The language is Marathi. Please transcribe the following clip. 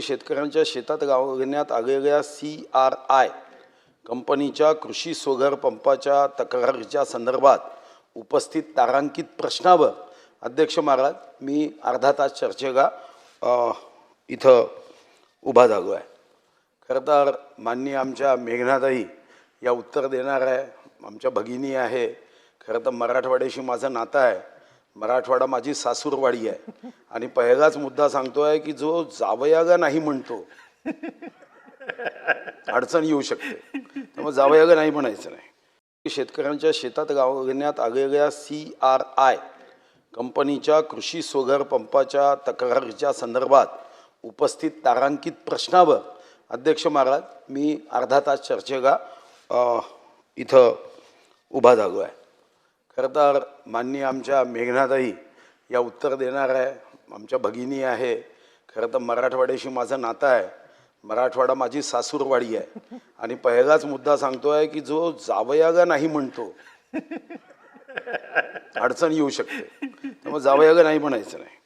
शेतकऱ्यांच्या शेतात गावण्यात आलेल्या सी आर आय कंपनीच्या कृषी सोलर पंपाच्या तक्रारीच्या संदर्भात उपस्थित तारांकित प्रश्नावर. अध्यक्ष महाराज मी अर्धा तास चर्चेला इथं उभा झालो आहे. खरं तर माननीय आमच्या मेघनाताई या उत्तर देणार आहे आमच्या भगिनी आहे. खरं तर मराठवाड्याशी माझं नातं आहे. मराठवाडा माझी सासूरवाडी आहे. आणि पहिलाच मुद्दा सांगतो आहे की जो जावयागा नाही म्हणतो अडचण येऊ शकते. त्यामुळे जावयागा नाही म्हणायचं नाही. शेतकऱ्यांच्या शेतात गावण्यात आलेल्या सी आर आय कंपनीच्या कृषी सोलर पंपाच्या तक्रारीच्या संदर्भात उपस्थित तारांकित प्रश्नावर अध्यक्ष महाराज मी अर्धा तास चर्चेला इथं उभा झालो आहे खरं तर माननीय आमच्या मेघनाताई या उत्तर देणार आहे. आमच्या भगिनी आहे. खरं तर मराठवाड्याशी माझं नातं आहे. मराठवाडा माझी सासूरवाडी आहे. आणि पहिलाच मुद्दा सांगतो आहे की जो जावयागा नाही म्हणतो अडचण येऊ शकते. त्यामुळे जावयागा नाही म्हणायचं नाही.